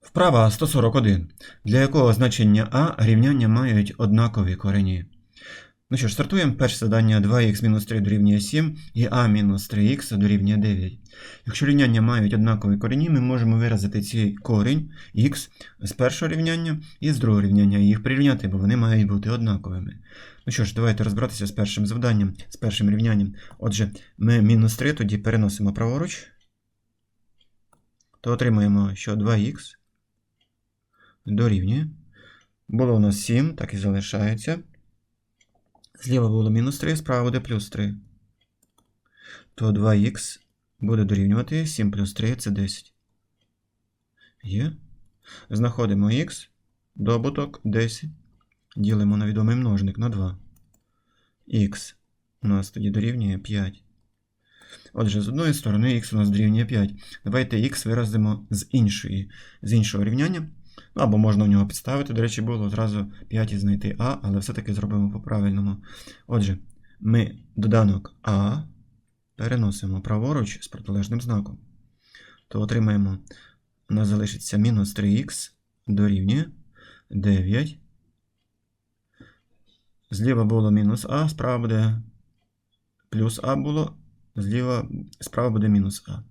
Вправа 141, для якого значення а рівняння мають однакові корені. Ну що ж, стартуємо. Перше завдання 2х-3 дорівнює 7 і а-3х дорівнює 9. Якщо рівняння мають однакові корені, ми можемо виразити цей корінь х з першого рівняння і з другого рівняння і їх прирівняти, бо вони мають бути однаковими. Ну що ж, давайте розбиратися з першим завданням, з першим рівнянням. Отже, ми мінус 3 тоді переносимо праворуч, то отримаємо, що 2х дорівнює. Було у нас 7, так і залишається. Зліва було мінус 3, справа буде плюс 3. То 2х буде дорівнювати 7 плюс 3 це 10. Є. Знаходимо х, добуток 10. Ділимо на відомий множник на 2. Х у нас тоді дорівнює 5. Отже, з одної сторони х у нас дорівнює 5. Давайте х виразимо з, іншої, з іншого рівняння. Ну, або можна в нього підставити. До речі, було одразу 5 і знайти А, але все-таки зробимо по-правильному. Отже, ми доданок А переносимо праворуч з протилежним знаком. То отримаємо, у нас залишиться мінус 3х дорівнює 9. Зліва було мінус А, справа буде плюс А було, зліва, справа буде мінус А.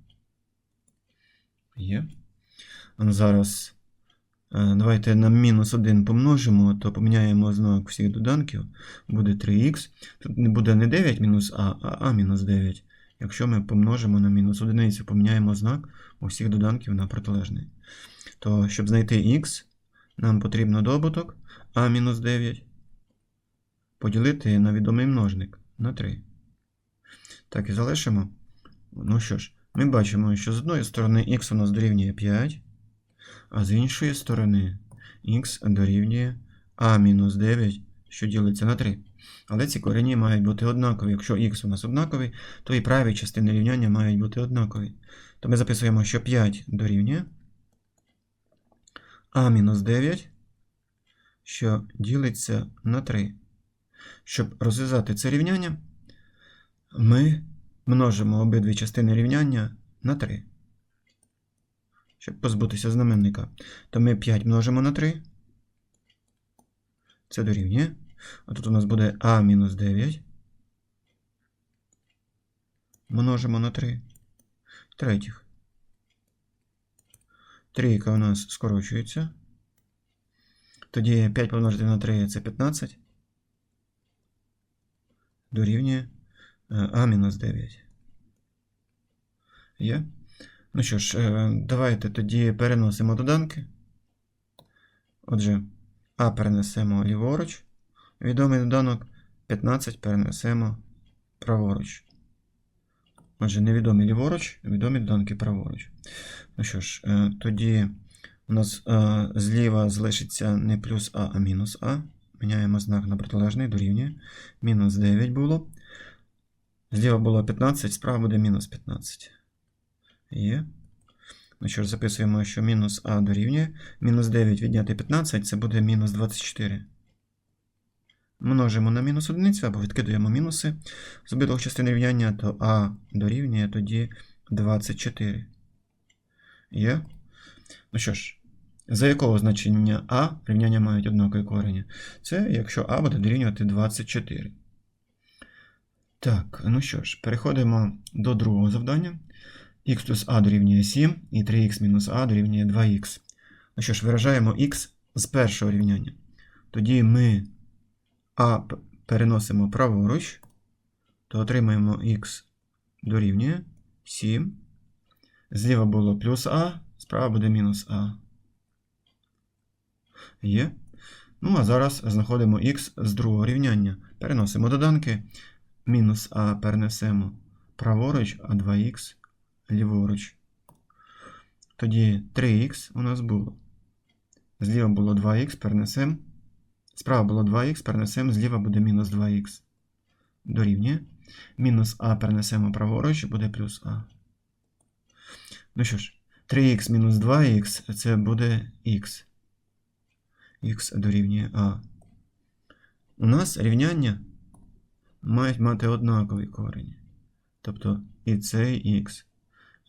Є. Зараз. Е, Давайте на мінус 1 помножимо, то поміняємо знак всіх доданків. Буде 3х. Тут не буде не 9 мінус А, а А мінус 9. Якщо ми помножимо на мінус 1, поміняємо знак усіх доданків на протилежний. То, щоб знайти х, нам потрібно добуток А мінус 9 поділити на відомий множник на 3. Так, і залишимо. Ну що ж, ми бачимо, що з одної сторони х у нас дорівнює 5. А з іншої сторони х дорівнює а-9, що ділиться на 3. Але ці корені мають бути однакові. Якщо х у нас однаковий, то і праві частини рівняння мають бути однакові. То ми записуємо, що 5 дорівнює а-9, що ділиться на 3. Щоб розв'язати це рівняння, ми множимо обидві частини рівняння на 3 щоб позбутися знаменника, то ми 5 множимо на 3. Це дорівнює. А тут у нас буде А мінус 9. Множимо на 3. Третіх. Трійка у нас скорочується. Тоді 5 помножити на 3 це 15. Дорівнює А мінус 9. Є? Ну що ж, е, давайте тоді переносимо доданки. Отже, А перенесемо ліворуч. Відомий доданок 15 перенесемо праворуч. Отже, невідомі ліворуч, відомі доданки праворуч. Ну що ж, е, тоді у нас е, зліва залишиться не плюс А, а мінус А. Міняємо знак на протилежний дорівнює. Мінус 9 було. Зліва було 15, справа буде мінус 15. Є. Ну що ж, записуємо, що мінус А дорівнює. Мінус 9 відняти 15 це буде мінус 24. Множимо на мінус 1 або відкидуємо мінуси з обидвох частин рівняння, то А дорівнює тоді 24. Є. Ну що ж, за якого значення А рівняння мають однакові корені? Це якщо А буде дорівнювати 24. Так, ну що ж, переходимо до другого завдання х плюс а дорівнює 7 і 3х мінус а дорівнює 2х. Ну що ж, виражаємо х з першого рівняння. Тоді ми а переносимо праворуч, то отримаємо х дорівнює 7. Зліва було плюс а, справа буде мінус а. Є. Ну, а зараз знаходимо х з другого рівняння. Переносимо доданки. Мінус а перенесемо праворуч, а 2х ліворуч. Тоді 3х у нас було. Зліва було 2х, перенесемо. Справа було 2х, перенесемо, зліва буде мінус 2х. Дорівнює. Мінус а перенесемо праворуч, буде плюс а. Ну що ж, 3х мінус 2х це буде х. Х дорівнює а. У нас рівняння мають мати однакові корені. Тобто і цей х,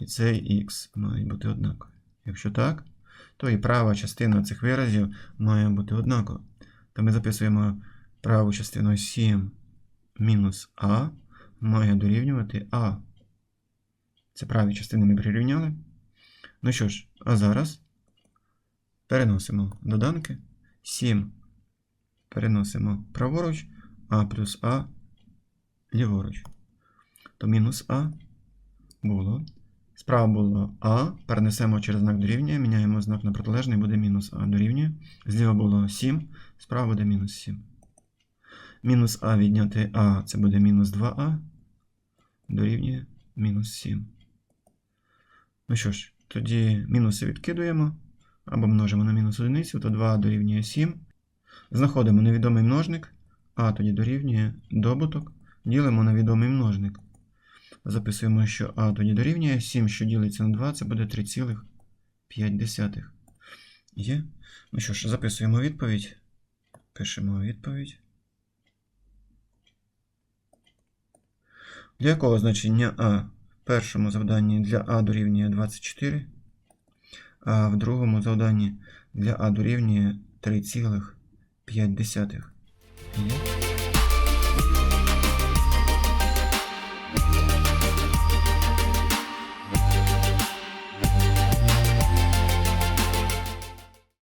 і цей х мають бути однакові. Якщо так, то і права частина цих виразів має бути однакова. То ми записуємо праву частину 7 мінус А має дорівнювати А. Це праві частини ми прирівняли. Ну що ж, а зараз переносимо доданки. 7 переносимо праворуч, А плюс А ліворуч. То мінус А було. Справа було А, перенесемо через знак дорівнює, міняємо знак на протилежний, буде мінус А дорівнює. Зліва було 7, справа буде мінус 7. Мінус А відняти А, це буде мінус 2А, дорівнює мінус 7. Ну що ж, тоді мінуси відкидуємо, або множимо на мінус одиницю, то 2 дорівнює 7. Знаходимо невідомий множник, А тоді дорівнює добуток, ділимо на відомий множник. Записуємо, що А тоді дорівнює 7, що ділиться на 2, це буде 3,5. Є? Ну що ж, записуємо відповідь. Пишемо відповідь. Для якого значення А в першому завданні для А дорівнює 24, а в другому завданні для А дорівнює 3,5. Є?